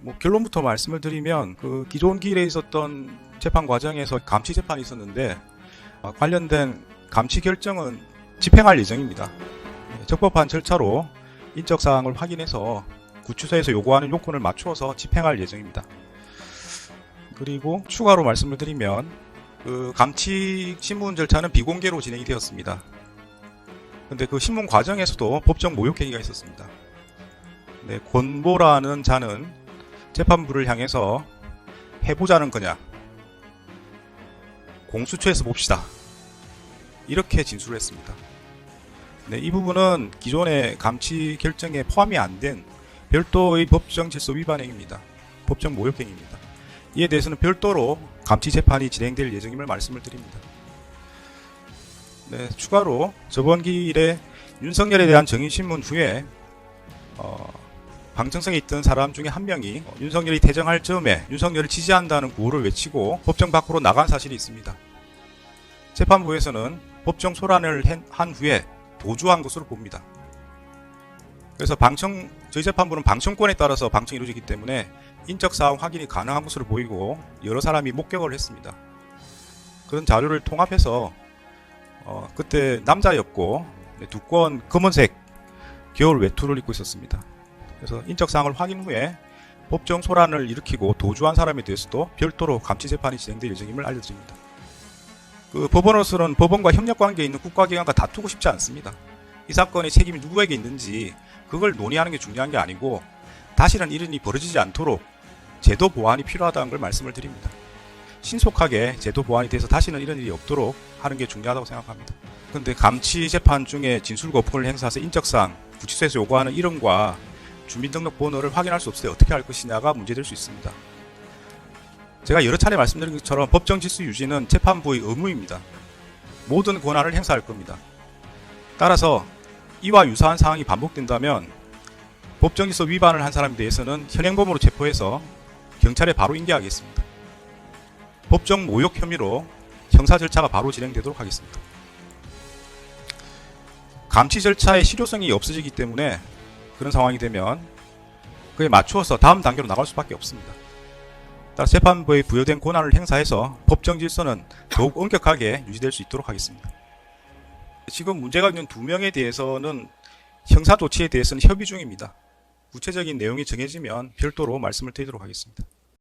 뭐 결론부터 말씀을 드리면 그 기존 기일에 있었던 재판 과정에서 감치 재판이 있었는데 어, 관련된 감치 결정은 집행할 예정입니다. 네, 적법한 절차로 인적 사항을 확인해서 구치소에서 요구하는 요건을 맞추어서 집행할 예정입니다. 그리고 추가로 말씀을 드리면 그 감치 신문 절차는 비공개로 진행이 되었습니다. 근데 그 신문 과정에서도 법정 모욕 행위가 있었습니다. 네, 권보라는 자는 재판부를 향해서 해보자는 거냐 공수처에서 봅시다 이렇게 진술을 했습니다. 네, 이 부분은 기존의 감치 결정에 포함이 안 된 별도의 법정 질서 위반 행위입니다. 법정 모욕 행위입니다. 이에 대해서는 별도로 감치 재판이 진행될 예정임을 말씀을 드립니다. 네, 추가로 저번 기일에 윤석열에 대한 정의신문 후에 어, 방청석에 있던 사람 중에 한 명이 어, 윤석열이 퇴정할 즈음에 윤석열을 지지한다는 구호를 외치고 법정 밖으로 나간 사실이 있습니다. 재판부에서는 법정 소란을 한- 한 후에 도주한 것으로 봅니다. 그래서 방청 저희 재판부는 방청권에 따라서 방청이 이루어지기 때문에 인적 사항 확인이 가능한 것으로 보이고 여러 사람이 목격을 했습니다. 그런 자료를 통합해서 어, 그때 남자였고 네, 두꺼운 검은색 겨울 외투를 입고 있었습니다. 그래서 인적 사항을 확인 후에 법정 소란을 일으키고 도주한 사람에 대해서도 별도로 감치 재판이 진행될 예정임을 알려드립니다. 그 법원으로서는 법원과 협력 관계에 있는 국가기관과 다투고 싶지 않습니다. 이 사건의 책임이 누구에게 있는지 그걸 논의하는 게 중요한 게 아니고 다시는 이런 일이 벌어지지 않도록 제도 보완이 필요하다는 걸 말씀을 드립니다. 신속하게 제도 보완이 돼서 다시는 이런 일이 없도록 하는 게 중요하다고 생각합니다. 근데 감치 재판 중에 진술 거부를 행사해서 인적사항, 구치소에서 요구하는 이름과 주민등록번호를 확인할 수 없을 때 어떻게 할 것이냐가 문제될 수 있습니다. 제가 여러 차례 말씀드린 것처럼 법정 질서 유지는 재판부의 의무입니다. 모든 권한을 행사할 겁니다. 따라서 이와 유사한 상황이 반복된다면 법정 질서 위반을 한 사람에 대해서는 현행범으로 체포해서 경찰에 바로 인계하겠습니다. 법정 모욕 혐의로 형사 절차가 바로 진행되도록 하겠습니다. 감치 절차의 실효성이 없어지기 때문에 그런 상황이 되면 그에 맞추어서 다음 단계로 나갈 수밖에 없습니다. 따라 재판부의 부여된 권한을 행사해서 법정 질서는 더욱 엄격하게 유지될 수 있도록 하겠습니다. 지금 문제가 있는 두 명에 대해서는 형사 조치에 대해서는 협의 중입니다. 구체적인 내용이 정해지면 별도로 말씀을 드리도록 하겠습니다.